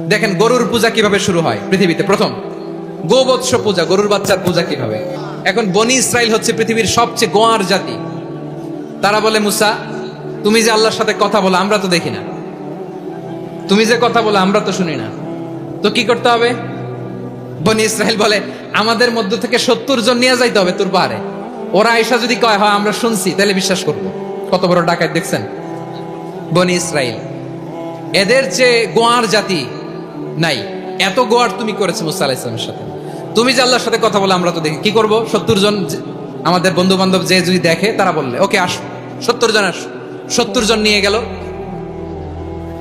দেখেন গরুর পূজা কীভাবে শুরু হয় পৃথিবীতে? প্রথম, গোবৎস পূজা, গরুর বাচ্চার পূজা কীভাবে? এখন বনি ইসরাইল হচ্ছে পৃথিবীর সবচেয়ে গোয়ার জাতি। তারা বলে, মুসা, তুমি যে আল্লাহর সাথে কথা বলো, আমরা তো দেখি না। তুমি যে কথা বলো, আমরা তো শুনি না। তো কি করতে হবে? বনি ইসরায়েল বলে, আমাদের মধ্য থেকে সত্তর জন নিয়ে যাইতে হবে তোর পাহাড়ে। ওরা আয়সা যদি কয়, হয়, আমরা শুনছি, তাহলে বিশ্বাস করব। কত বড় ডাকাত দেখছেন? বনি ইসরায়েল এদের যে গোয়ার জাতি নাই। এত গোয়ার তুমি করেছ মুসা আলাহ ইসলামের সাথে। তুমি যে আল্লাহর সাথে কথা বলে, আমরা তো দেখি। কি করব? সত্তর জন আমাদের বন্ধু বান্ধব যে যদি দেখে, তারা বললে, ওকে, আস। সত্তর জন আস। সত্তর জন নিয়ে গেল।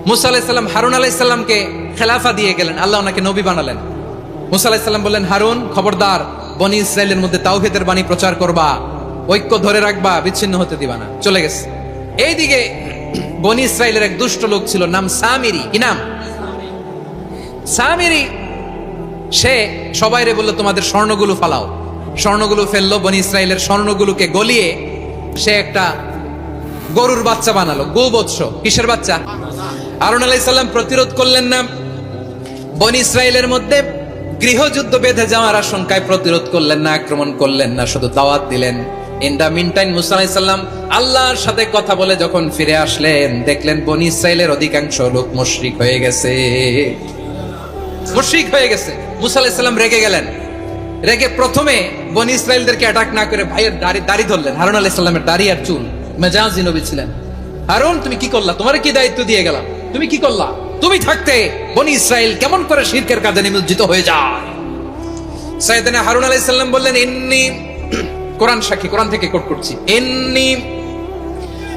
মুসা আলাহিসাল্লাম হারুন আলাইসাল্লামকে খেলাফা দিয়ে গেলেন। আল্লাহ ওনাকে নবী বানালেন। মুসা আলাহিসাল্লাম বললেন, হারুন, খবরদার, বনি ইসরায়েলের মধ্যে তাওহিদের বাণী প্রচার করবা। ঐক্য ধরে রাখবা, বিচ্ছিন্ন হতে দিবা না। চলে গেছে। এইদিকে বনি ইসরায়েলের এক দুষ্ট লোক ছিল, নাম সামিরি। কি নাম? সামিরি, সে সবাইরে বলল, তোমাদের স্বর্ণগুলো ফালাও। স্বর্ণগুলো ফেলল, বনি ইসরায়েলের স্বর্ণগুলোকে গলিয়ে সে একটা গরুর বাচ্চা বানালো, গোবৎস। কিসের বাচ্চা? আরুন আলাইসাল্লাম প্রতিরোধ করলেন না। বনি ইসরায়েলের মধ্যে গৃহযুদ্ধ বেঁধে যাওয়ার আশঙ্কায় প্রতিরোধ করলেন না, আক্রমণ করলেন না, শুধু দাওয়াত দিলেন। ইন দা মিন টাইম মুসা আলাইসাল্লাম আল্লাহর সাথে কথা বলে যখন ফিরে আসলেন, দেখলেন বনি ইসরায়েলের অধিকাংশ লোক মুশরিক হয়ে গেছে। মুশরিক হয়ে গেছে। মুসা আলাইসাল্লাম রেগে গেলেন। রেগে প্রথমে বনি ইসরায়েলদেরকে অ্যাটাক না করে ভাইয়ের দাড়ি দাড়ি ধরলেন। হারুন আলাইসাল্লামের দাড়ি আর চুল। মেজাজি নবী ছিলেন। হারুন, তুমি কি করলা? তোমার কি দায়িত্ব দিয়ে গেলাম তুমি কি করলা? তুমি থাকতে বনি ইসরায়েল কেমন করে শিরকের কাজে নিমজ্জিত হয়ে যায়? সাইয়েদনা হারুন আলাইসাল্লাম বললেন, ইন্নি কোরআন সাক্ষী, কোরআন থেকে কোট করছি। ইন্নি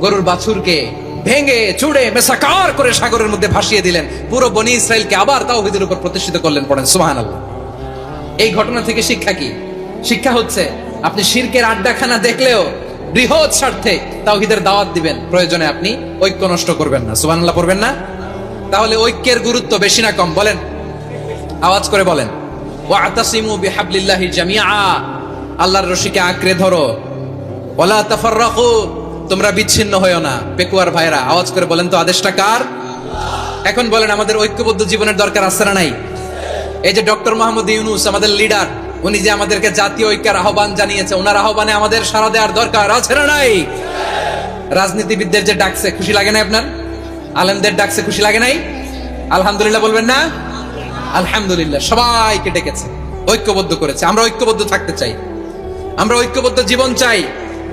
গরুর বাছুরকে ভেঙে চুড়ে মেসাকার করে সাগরের মধ্যে ভাসিয়ে দিলেন। পুরো বনি ইসরায়েলকে আবার তাওহীদের উপর প্রতিষ্ঠিত করলেন পড়েন। সুবহানাল্লাহ। এই ঘটনা থেকে শিক্ষা কি? শিক্ষা হচ্ছে, আপনি শিরকের আড্ডাখানা দেখলেও বৃহৎ স্বার্থে তাওহীদের দাওয়াত দিবেন। প্রয়োজনে আপনি ঐক্য নষ্ট করবেন না। সুবহানাল্লাহ পড়বেন না? তাহলে ঐক্যের গুরুত্ব বেশি না কম? বলেন। আওয়াজ করে বলেন। ওয়াতাসিমু বিহাবলিল্লাহি জামিআ। আল্লাহর রশিকে আঁকড়ে ধরো। ওয়ালা তাফাররাকু। তোমরা বিচ্ছিন্ন হয়েও না, পেকুয়ার ভাইরা আওয়াজ করে বলেন তো, আদেশটা কার? এখন বলেন, আমাদের ঐক্যবদ্ধ জীবনের দরকার আছে না নাই? এই যে ডক্টর মোহাম্মদ ইউনুস, আমাদের লিডার, উনি যে আমাদেরকে জাতীয় ঐক্যের আহ্বান জানিয়েছে, ওনার আহ্বানে আমাদের সারা দেওয়ার দরকার আছে না নাই? রাজনীতিবিদদের যে ডাকছে, খুশি লাগে না আপনার? আলেমদের ডাকছে, খুশি লাগে নাই? আলহামদুলিল্লাহ বলবেন না? আলহামদুলিল্লাহ, সবাইকে ডেকেছে, ঐক্যবদ্ধ করেছে। আমরা ঐক্যবদ্ধ থাকতে চাই। আমরা ঐক্যবদ্ধ জীবন চাই।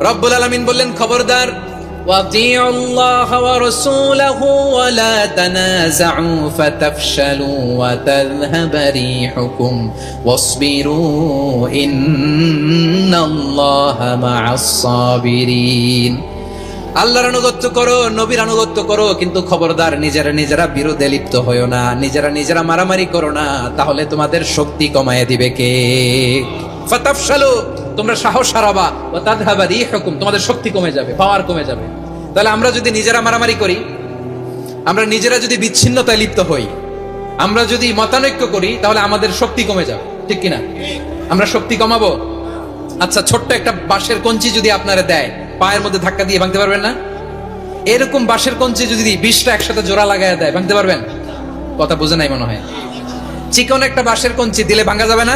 রব্বুল আলমিন বললেন খবরদার واطيعوا الله ورسوله ولا تنازعوا فتفشلوا وتذهب ريحكم واصبروا إن الله مع الصابرين আল্লাহর আনুগত্য করো নবীর আনুগত্য করো কিন্তু খবরদার নিজেরা নিজেরা বিরোধে লিপ্ত হইও না নিজেরা নিজেরা মারামারি করো না তাহলে তোমাদের শক্তি কমায় দিবে কে ফাতাফশালু তোমরা সাহস হারাবা ও তাদহাবা রিহুকুম, তোমাদের শক্তি কমে যাবে, পাওয়ার কমে যাবে। তাহলে আমরা যদি নিজেরা মারামারি করি, আমরা নিজেরা যদি বিচ্ছিন্নতায় লিপ্ত হই, আমরা যদি মতানৈক্য করি, তাহলে আমাদের শক্তি কমে যাবে, ঠিক কিনা? আমরা শক্তি কমাবো? আচ্ছা ছোট্ট একটা বাঁশের কঞ্চি যদি আপনারা দেয়, পায়ের মধ্যে ধাক্কা দিয়ে ভাঙতে পারবেন না? এরকম বাঁশের কঞ্চি যদি বিশটা একসাথে জোড়া লাগায় দেয়, ভাঙতে পারবেন? কথা বুঝে নাই মনে হয়। চিকন একটা বাঁশের কঞ্চি দিলে ভাঙা যাবে না?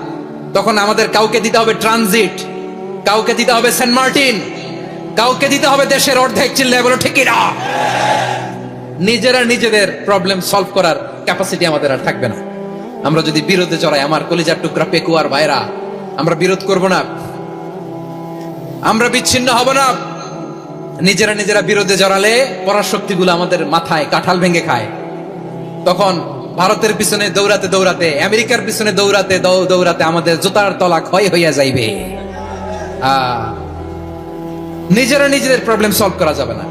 তখন আমাদের কাউকে দিতে হবে ট্রানজিট, কাউকে দিতে হবে সেন্ট মার্টিন, কাউকে দিতে হবে দেশের অর্ধেক চিল্লায় বলো ঠিকই না নিজেরা নিজেদের প্রবলেম সলভ করার ক্যাপাসিটি আমাদের আর থাকবে না। আমরা যদি বিরোধে জড়াই আমার কলিজার টুকরা পেকুয়ার ভাইরা, আমরা বিরোধ করব না। আমরা বিচ্ছিন্ন হব না। নিজেরা নিজেরা বিরোধে জড়ালে পরাশক্তিগুলো আমাদের মাথায় কাঁঠাল ভেঙে খায়। তখন ভারতের পিছনে দৌড়াতে দৌড়াতে, আমেরিকার পিছনে দৌড়াতে দৌড়াতে আমাদের জুতার তলা ক্ষয় হইয়া যাইবে। নিজেরা নিজেদের প্রবলেম সলভ করা যাবে না।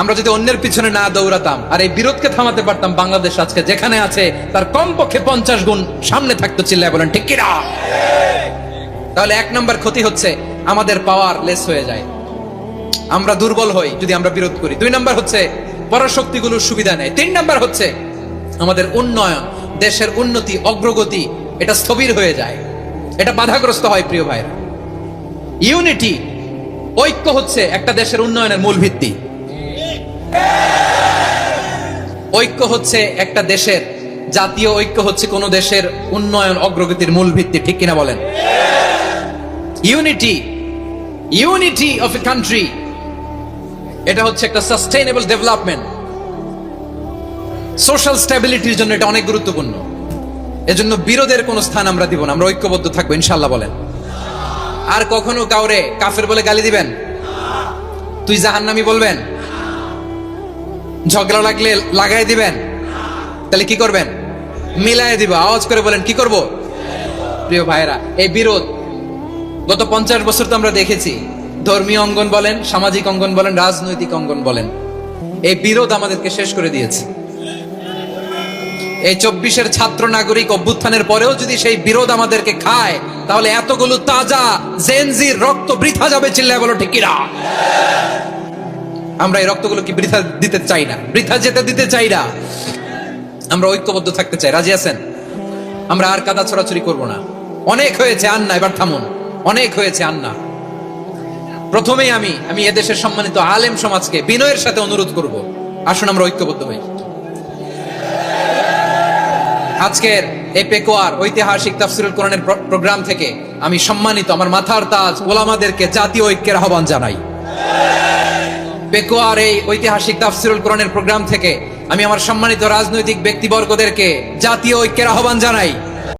আমরা যদি অন্যের পিছনে না দৌড়াতাম আর এই বিরোধকে থামাতে পারতাম, বাংলাদেশ আজকে যেখানে আছে, তার কমপক্ষে পঞ্চাশ গুণ সামনে থাকতো চিল্লায় বলেন, ঠিক কিনা? তাহলে এক নম্বর ক্ষতি হচ্ছে, আমাদের পাওয়ার লেস হয়ে যায়। আমরা দুর্বল হই যদি আমরা বিরোধ করি। দুই নম্বর হচ্ছে, পরাশক্তিগুলোর সুবিধা নেই। তিন নম্বর হচ্ছে আমাদের উন্নয়ন, দেশের উন্নতি, অগ্রগতি, এটা স্থবির হয়ে যায়। এটা বাধাগ্রস্ত হয়, প্রিয় ভাইরা। ইউনিটি, ঐক্য হচ্ছে একটা দেশের উন্নয়নের মূল ভিত্তি। ঐক্য হচ্ছে একটা দেশের, জাতীয় ঐক্য হচ্ছে কোন দেশের উন্নয়ন, অগ্রগতির মূল ভিত্তি, ঠিক কিনা বলেন? Unity unity of a country, এটা হচ্ছে একটা সাস্টেইনেবল ডেভেলপমেন্ট। সোশ্যাল স্ট্যাবিলিটির জন্য এটা অনেক গুরুত্বপূর্ণ। এজন্য বিরোধের কোনো স্থান আমরা দিব না, আমরা ঐক্যবদ্ধ থাকব ইনশাল্লাহ বলেন। আর কখনো কাউরে কাফের বলে গালি দিবেন? তুই জাহান্নামি বলবেন? ঝগড়া লাগলে লাগাই দিবেন? তাহলে কি করবেন? মিলায় দিব, আওয়াজ করে বলেন, কি করব? প্রিয় ভাইরা এই বিরোধ গত পঞ্চাশ বছর তো আমরা দেখেছি। ধর্মীয় অঙ্গন বলেন, সামাজিক অঙ্গন বলেন, রাজনৈতিক অঙ্গন বলেন। এই বিরোধ আমাদেরকে শেষ করে দিয়েছে। এই চব্বিশের ছাত্র নাগরিক অভ্যুত্থানের পরেও যদি সেই বিরোধ আমাদেরকে খায়, তাহলে এতগুলো তাজা জেনজির রক্ত বৃথা যাবে চিল্লায় বলো ঠিক আমরা এই রক্তগুলো কি বৃথা দিতে চাই না? বৃথা যেতে দিতে চাই না। আমরা ঐক্যবদ্ধ থাকতে চাই। রাজি আছেন? আমরা আর কাদা ছড়াছড়ি করব না। অনেক হয়েছে আন্না, এবার থামুন। অনেক হয়েছে আন্না। প্রথমেই আমি আমি এদেশের সম্মানিত আলেম সমাজকে বিনয়ের সাথে অনুরোধ করব। আসুন আমরা ঐক্যবদ্ধ হই। আজকের এই পেকোয়ার ঐতিহাসিক তাফসিরুল কোরআনের প্রোগ্রাম থেকে আমি সম্মানিত আমার মাথার তাজ ওলামাদেরকে জাতীয় ঐক্যের আহ্বান জানাই। পেকোয়ার এই ঐতিহাসিক তাফসিরুল কোরআনের প্রোগ্রাম থেকে আমি আমার সম্মানিত রাজনৈতিক ব্যক্তিবর্গদেরকে জাতীয় ঐক্যের আহ্বান জানাই।